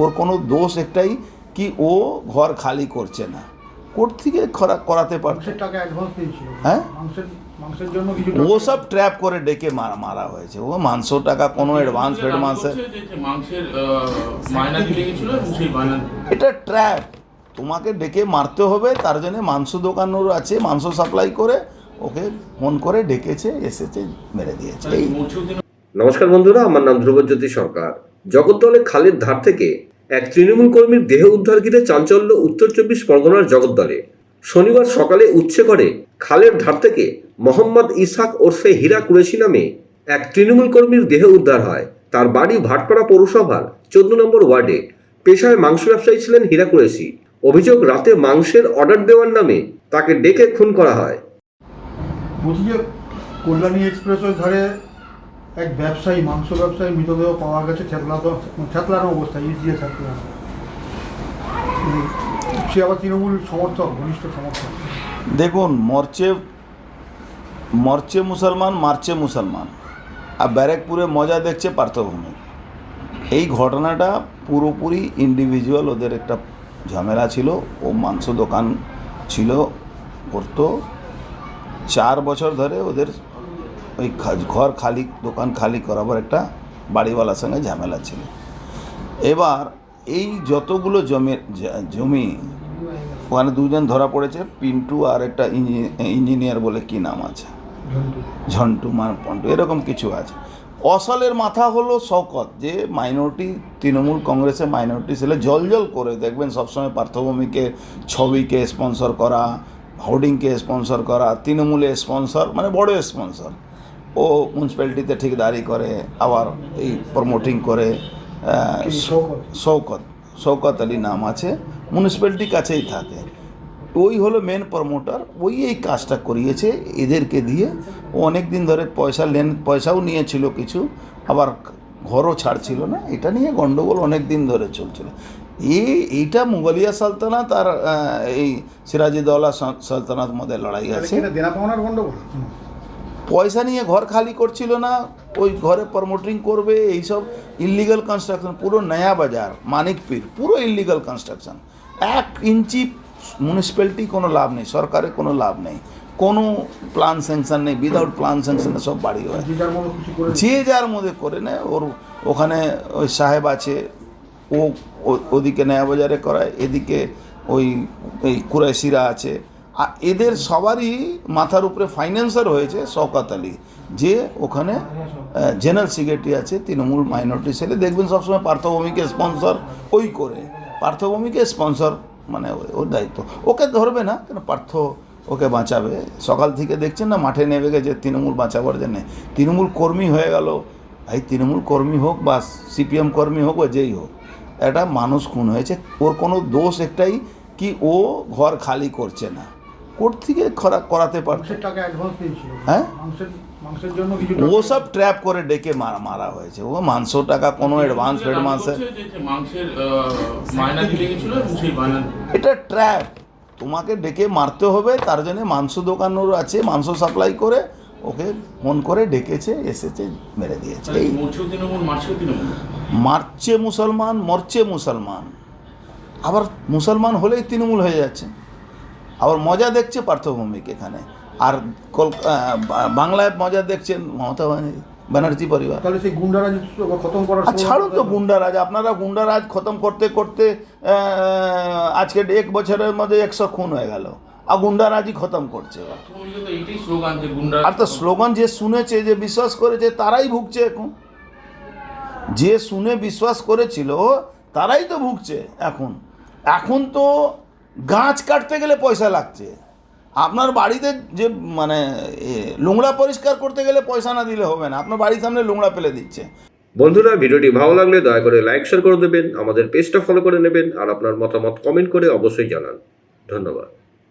ওর কোনো দোষ একটাই কি ও ঘর খালি করছে না। কোর্ট থেকে খরা করাতে পারছে হ্যাঁ? ও সব ট্র্যাপ করে ডেকে মারা মারা হয়েছে। ও মাংস টাকা কোনো অ্যাডভান্স ফ্যাডভান্সের এটা ট্র্যাপ তোমাকে ডেকে মারতে হবে তার জন্য মাংস দোকানও আছে মাংস সাপ্লাই করে ওকে ফোন করে ডেকেছে এসেছে মেরে দিয়েছে। দিন নমস্কার বন্ধুরা আমার নাম ধ্রুবজ্যোতি সরকার। জগদ্দলে খালের ধার থেকে এক তৃণমূল কর্মীর দেহ উদ্ধার ঘিরে চাঞ্চল্য উত্তর চব্বিশ পরগনার জগদ্দলে। শনিবার সকালে উচ্ছে করে খালের ধার থেকে মোহাম্মদ ইসাক ওরফে হীরা কুরেশি নামে এক তৃণমূল কর্মীর দেহ উদ্ধার হয়। তার বাড়ি ভাটপাড়া পৌরসভার চোদ্দ নম্বর ওয়ার্ডে। পেশায় মাংস ব্যবসায়ী ছিলেন হীরা কুরেশি। অভিযোগ, রাতে মাংসের অর্ডার দেওয়ার নামে তাকে ডেকে খুন করা হয়। কল্যাণী এক্সপ্রেসের ধারে এক ব্যবসায়ী মাংস ব্যবসায়ী মৃতদেহ পাওয়া গেছে থেতলানো থেতলানো অবস্থায় দিয়ে থেতলানো উম, সে আবার তৃণমূল সমর্থক ঘনিষ্ঠ সমর্থক। দেখুন মরচে মরচে মুসলমান মারছে মুসলমান। আর ব্যারেকপুরে মজা দেখছে পার্থভূমি। এই ঘটনাটা পুরোপুরি ইন্ডিভিজুয়াল ওদের একটা ঝামেলা ছিল ও মাংস দোকান ছিল করতো। চার বছর ধরে ওদের ওই ঘর খালি দোকান খালি করাবার একটা বাড়িওয়ালার সঙ্গে ঝামেলা ছিল। এবার এই যতগুলো জমি জমি ওখানে দুজন ধরা পড়েছে পিন্টু আর একটা ইঞ্জি- ইঞ্জিনিয়ার বলে কি নাম আছে? ঝন্টু। মান পন্টু এরকম কিছু আছে। অসলের মাথা হলো শওকত যে মাইনরিটি তৃণমূল কংগ্রেসের মাইনরিটি ছেলে জল জল করে দেখবেন সবসময় পার্থভূমিকে ছবিকে স্পন্সর করা হোর্ডিংকে স্পন্সর করা তৃণমূলে স্পন্সর মানে বড় স্পন্সর ও মিউনিসিপ্যালিটিতে ঠিকদারি করে আবার এই প্রমোটিং করে? শৌকত শৌকত আলী নাম আছে মিউনিসিপ্যালিটি কাছেই থাকে। ওই হলো মেন প্রমোটার ওই এই কাজটা করিয়েছে এদেরকে দিয়ে ও অনেক দিন ধরে পয়সা লেন পয়সাও নিয়েছিল কিছু আবার ঘরও ছাড়ছিল না এটা নিয়ে গণ্ডগোল অনেক দিন ধরে চলছিল। এই এইটা মুঘলিয়া সালতানাত আর এই সিরাজিদৌলা সাল- সালতানাত মধ্যে লড়াই আছে। পয়সা নিয়ে ঘর খালি করছিল না ওই ঘরে প্রমোটিং করবে এইসব ইলিগাল কনস্ট্রাকশন পুরো নয়া বাজার মানিকপীর পুরো ইলিগাল কনস্ট্রাকশন এক ইঞ্চি মিউনিসিপ্যালিটি কোনো লাভ নেই সরকারের কোনো লাভ নেই। কোনো প্ল্যান স্যাংশন নেই উইদাউট প্ল্যান স্যাংশনে সব বাড়ি হয়। যে যার মধ্যে করে নেয় ওর ওখানে ওই সাহেব আছে ও ও- ওদিকে নয়া বাজারে করায় এদিকে ওই এই কুরাইশিরা আছে। আর এদের সবারই মাথার উপরে ফাইন্যান্সার হয়েছে শওকাত আলী, যে ওখানে জেনারেল সেক্রেটারি আছে, তৃণমূল মাইনরিটি ছেলে দেখবেন সবসময় পার্থভূমিকে স্পন্সর ওই করে। পার্থভূমিকে স্পন্সর মানে ওর দায়িত্ব। ওকে ধরবে না, কেন পার্থ ওকে বাঁচাবে? সকাল থেকে দেখছেন না, মাঠে নেমে গেছে, তৃণমূল বাঁচাবার জন্যে। তৃণমূল কর্মী হয়ে গেল। এই তৃণমূল কর্মী হোক বা সিপিএম কর্মী হোক বা যেই হোক, একটা মানুষ খুন হয়েছে। ওর কোনো দোষ একটাই কি ও ঘর খালি করছে না। কোর্ট থেকে খরা করাতে পারছে টাকা অ্যাডভান্স দিয়েছিল। হ্যাঁ? মাংসের মাংসের জন্য কিছু ও সব ট্র্যাপ করে ডেকে মারা মারা হয়েছে। ও মাংস টাকা কোনো অ্যাডভান্স বায়না এটা ট্র্যাপ তোমাকে ডেকে মারতে হবে তার জন্য মাংস দোকানও আছে মাংস সাপ্লাই করে ওকে ফোন করে ডেকেছে এসেছে মেরে দিয়েছে। এই মারছে মুসলমান মরছে মুসলমান। আবার মুসলমান হলেই তৃণমূল হয়ে যাচ্ছে। আবার মজা দেখছে পার্থভূমিক এখানে। আর কল বাংলায় মজা দেখছেন মমতা ব্যানার্জি- ব্যানার্জি পরিবার। তাহলে সেই গুন্ডারাজ খতম করার ছাড়ুন তো গুন্ডারাজ আপনারা গুন্ডারাজ খতম করতে করতে আজকে এক বছরের মধ্যে একশো খুন হয়ে গেল। আর গুন্ডারাজই খতম করছে আর তো স্লোগান যে শুনেছে যে বিশ্বাস করেছে তারাই ভুগছে এখন। যে শুনে বিশ্বাস করেছিল তারাই তো ভুগছে এখন। এখন তো গাছ কাটতে গেলে পয়সা লাগছে। আপনার বাড়িতে যে মানে নোংরা পরিষ্কার করতে গেলে পয়সা না দিলে হবে না। আপনার বাড়ির সামনে নোংরা ফেলে দিচ্ছে। বন্ধুরা, ভিডিওটি ভালো লাগলে দয়া করে লাইক, শেয়ার করে দেবেন, আমাদের পেজটা ফলো করে নেবেন, আর আপনার মতামত কমেন্ট করে অবশ্যই জানান। ধন্যবাদ।